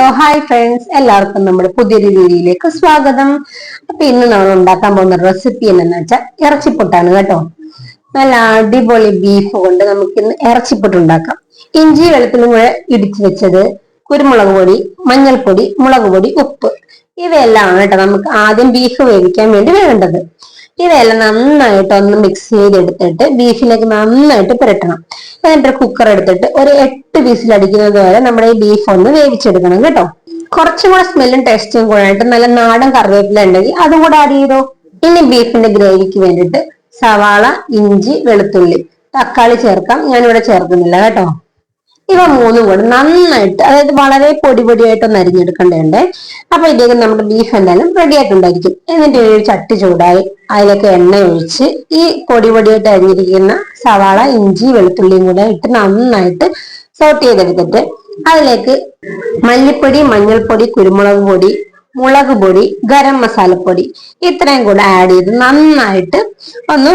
Hello hi friends എല്ലാവർക്കും നമ്മുടെ പുതിയൊരു വീഡിയോയിലേക്ക് സ്വാഗതം. അപ്പൊ ഇന്ന് നമ്മൾ ഉണ്ടാക്കാൻ പോകുന്ന റെസിപ്പി എന്നു വെച്ചാൽ ഇറച്ചിപ്പൊട്ടാണ് കേട്ടോ. നല്ല അടിപൊളി ബീഫ് കൊണ്ട് നമുക്ക് ഇന്ന് ഇറച്ചിപ്പൊട്ട് ഉണ്ടാക്കാം. ഇഞ്ചി വെളുത്തുള്ളി കൂടെ ഇടിച്ചു വെച്ചത് കുരുമുളക് പൊടി മഞ്ഞൾപ്പൊടി മുളക് പൊടി ഉപ്പ്. ഇവയെല്ലാം കേട്ടോ നമുക്ക് ആദ്യം ബീഫ് വേവിക്കാൻ വേണ്ടി വേണ്ടത്. ഇവയെല്ലാം നന്നായിട്ട് ഒന്ന് മിക്സ് ചെയ്തെടുത്തിട്ട് ബീഫിലേക്ക് നന്നായിട്ട് പുരട്ടണം. എന്നിട്ട് കുക്കർ എടുത്തിട്ട് ഒരു എട്ട് വിസിൽ അടിക്കുന്നത് വരെ നമ്മുടെ ഈ ബീഫ് ഒന്ന് വേവിച്ചെടുക്കണം കേട്ടോ. കുറച്ചും കൂടെ സ്മെല്ലും ടേസ്റ്റും കൂടെ ആയിട്ട് നല്ല നാടൻ കറിവേപ്പില ഉണ്ടെങ്കിൽ അതും കൂടെ ആഡ് ചെയ്തോ. ഇനി ബീഫിന്റെ ഗ്രേവിക്ക് വേണ്ടിയിട്ട് സവാള ഇഞ്ചി വെളുത്തുള്ളി തക്കാളി ചേർക്കാം. ഞാനിവിടെ ചേർക്കുന്നില്ല കേട്ടോ. ഇവ മൂന്നും കൂടെ നന്നായിട്ട് അതായത് വളരെ പൊടി പൊടിയായിട്ടൊന്ന് അരിഞ്ഞെടുക്കേണ്ടതുണ്ട്. അപ്പൊ ഇതിലേക്ക് നമ്മുടെ ബീഫ് എന്തായാലും റെഡി ആയിട്ടുണ്ടായിരിക്കും. എന്നിട്ട് ഒരു ചട്ടി ചൂടായി അതിലേക്ക് എണ്ണ ഒഴിച്ച് ഈ പൊടി പൊടിയായിട്ട് അരിഞ്ഞിരിക്കുന്ന സവാള ഇഞ്ചി വെളുത്തുള്ളിയും കൂടെ ഇട്ട് നന്നായിട്ട് സോട്ട് ചെയ്തെടുത്തിട്ട് അതിലേക്ക് മല്ലിപ്പൊടി മഞ്ഞൾപ്പൊടി കുരുമുളക് പൊടി മുളക് പൊടി ഗരം മസാലപ്പൊടി ഇത്രയും കൂടെ ആഡ് ചെയ്ത് നന്നായിട്ട് ഒന്ന്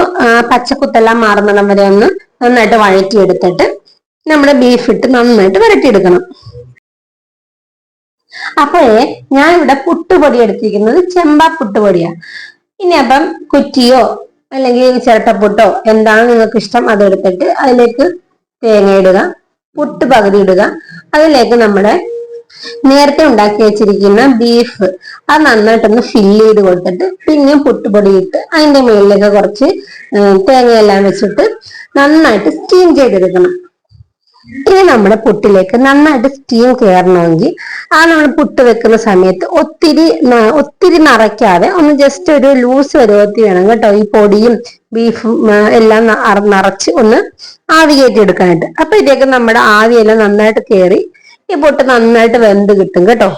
പച്ചക്കുത്തെല്ലാം മാറുന്നിടം വരെ ഒന്ന് നന്നായിട്ട് വഴറ്റിയെടുത്തിട്ട് നമ്മുടെ ബീഫ് ഇട്ട് നന്നായിട്ട് വരട്ടിയെടുക്കണം. അപ്പോഴേ ഞാൻ ഇവിടെ പുട്ടുപൊടി എടുത്തിരിക്കുന്നത് ചെമ്പാ പുട്ടുപൊടിയാണ് ഇനി അപ്പം കുറ്റിയോ അല്ലെങ്കിൽ ചിരട്ടപ്പുട്ടോ എന്താണ് നിങ്ങൾക്ക് ഇഷ്ടം അതെടുത്തിട്ട് അതിലേക്ക് തേങ്ങ ഇടുക പുട്ട് പകുതി ഇടുക. അതിലേക്ക് നമ്മുടെ നേരത്തെ ഉണ്ടാക്കി വെച്ചിരിക്കുന്ന ബീഫ് അത് നന്നായിട്ടൊന്ന് ഫില്ല് ചെയ്ത് കൊടുത്തിട്ട് പിന്നെയും പുട്ടുപൊടി ഇട്ട് അതിന്റെ മുകളിലേക്ക് കുറച്ച് തേങ്ങയെല്ലാം വെച്ചിട്ട് നന്നായിട്ട് സ്റ്റീം ചെയ്തെടുക്കണം. ഇനി നമ്മുടെ പുട്ടിലേക്ക് നന്നായിട്ട് സ്റ്റീം കയറണമെങ്കിൽ ആ നമ്മൾ പുട്ട് വെക്കുന്ന സമയത്ത് ഒത്തിരി ഒത്തിരി നിറയ്ക്കാതെ ഒന്ന് ജസ്റ്റ് ഒരു ലൂസ് വരുവത്തി വേണം കേട്ടോ. ഈ പൊടിയും ബീഫും എല്ലാം നിറച്ച് ഒന്ന് ആവി കയറ്റി എടുക്കാനായിട്ട്. അപ്പൊ ഇതൊക്കെ നമ്മുടെ ആവിയെല്ലാം നന്നായിട്ട് കയറി ഈ പുട്ട് നന്നായിട്ട് വെന്ത് കിട്ടും കേട്ടോ.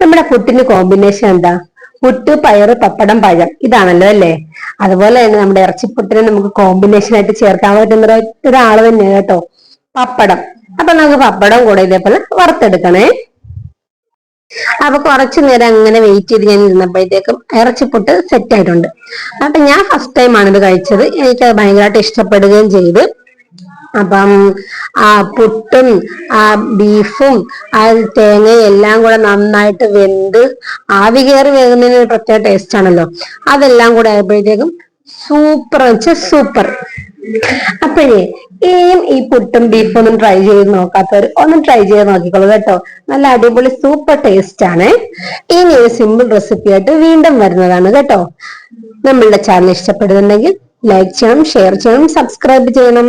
നമ്മുടെ പുട്ടിന് കോമ്പിനേഷൻ എന്താ? പുട്ട് പയറ് പപ്പടം പഴം. ഇതാണല്ലോ അല്ലേ? അതുപോലെ തന്നെ നമ്മുടെ ഇറച്ചിപ്പുട്ടിനെ നമുക്ക് കോമ്പിനേഷൻ ആയിട്ട് ചേർക്കാൻ പറ്റുന്ന ഒരാൾ തന്നെയാണ് കേട്ടോ. പപ്പടം. അപ്പൊ നമുക്ക് പപ്പടം കൂടെ ഇതേപോലെ വറുത്തെടുക്കണേ. അപ്പൊ കുറച്ചു നേരം അങ്ങനെ വെയിറ്റ് ചെയ്ത് ഞാൻ ഇരുന്നപ്പോഴത്തേക്കും ഇറച്ചിപ്പുട്ട് സെറ്റ് ആയിട്ടുണ്ട്. അപ്പൊ ഞാൻ ഫസ്റ്റ് ടൈം ആണ് ഇത് കഴിച്ചത്. എനിക്ക് ഭയങ്കരമായിട്ട് ഇഷ്ടപ്പെടുകയും ചെയ്ത്. അപ്പം ആ പുട്ടും ആ ബീഫും ആ തേങ്ങയും എല്ലാം കൂടെ നന്നായിട്ട് വെന്ത് ആവി കയറി വേകുന്നതിന് ഒരു പ്രത്യേക ടേസ്റ്റ് ആണല്ലോ. അതെല്ലാം കൂടെ ആയപ്പോഴത്തേക്കും സൂപ്പർ വെച്ചാൽ സൂപ്പർ അപ്പോഴേ ഇനിയും ഈ പുട്ടും ബീഫും ഒന്നും ട്രൈ ചെയ്ത് നോക്കാത്തവർ ഒന്ന് ട്രൈ ചെയ്ത് നോക്കിക്കോളൂ കേട്ടോ. നല്ല അടിപൊളി സൂപ്പർ ടേസ്റ്റ് ആണ്. ഇനി ഒരു സിമ്പിൾ റെസിപ്പി ആയിട്ട് വീണ്ടും വരുന്നതാണ് കേട്ടോ. നമ്മളുടെ ചാനൽ ഇഷ്ടപ്പെടുന്നുണ്ടെങ്കിൽ ലൈക്ക് ചെയ്യണം ഷെയർ ചെയ്യണം സബ്സ്ക്രൈബ് ചെയ്യണം.